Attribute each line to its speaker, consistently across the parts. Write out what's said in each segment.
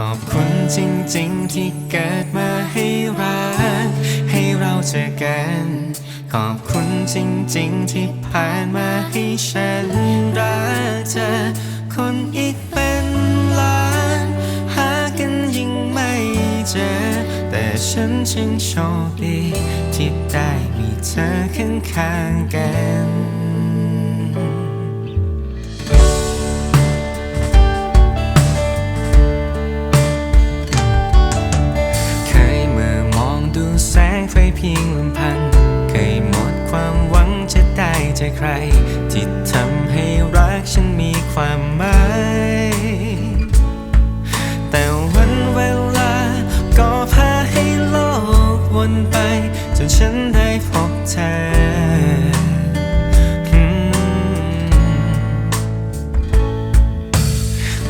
Speaker 1: ขอบคุณจริงๆที่เกิดมาให้รัก ให้เราเจอกัน ขอบคุณจริงๆที่ผ่านมาให้ฉันรักเธอ คนอีกเป็นล้าน หากันยิ่งไม่เจอ แต่ฉันช่างโชคดีที่ได้มีเธอข้างๆกัน พียงลำพัง เคยหมดความหวังจะได้เจใคร ที่ทำให้รักฉันมีความหมายแต่วันเวลาก็พาให้โลกวนไป จนฉันได้พบเธอ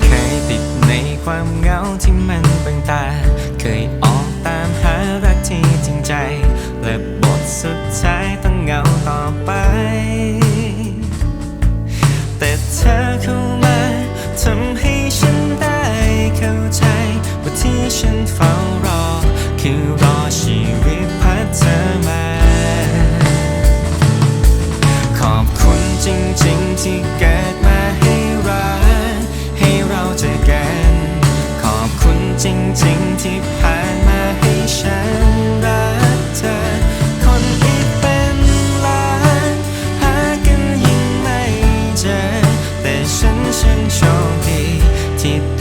Speaker 1: เคยติดในความเหงาที่มันบังตา เคยออกตามหารักที่จริงใจ สุดท้ายต้องเหงาต่อไป แต่เธอเข้ามาทำให้ฉันได้เข้าใจว่าที่ฉันเฝ้า ที่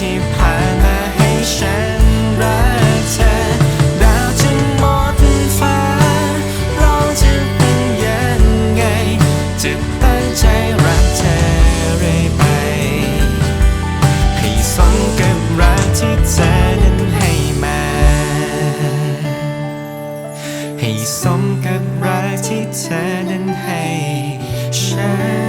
Speaker 1: ที่ผ่านมาให้ฉันรักเธอ ดาวจะหมดฟ้า เราจะเป็นยังไง จะตั้งใจรักเธอเรื่อยไป ให้สมกับรักที่เธอนั้นให้มา
Speaker 2: ให้สมกั
Speaker 1: บรักที่เธอนั้นให้ฉัน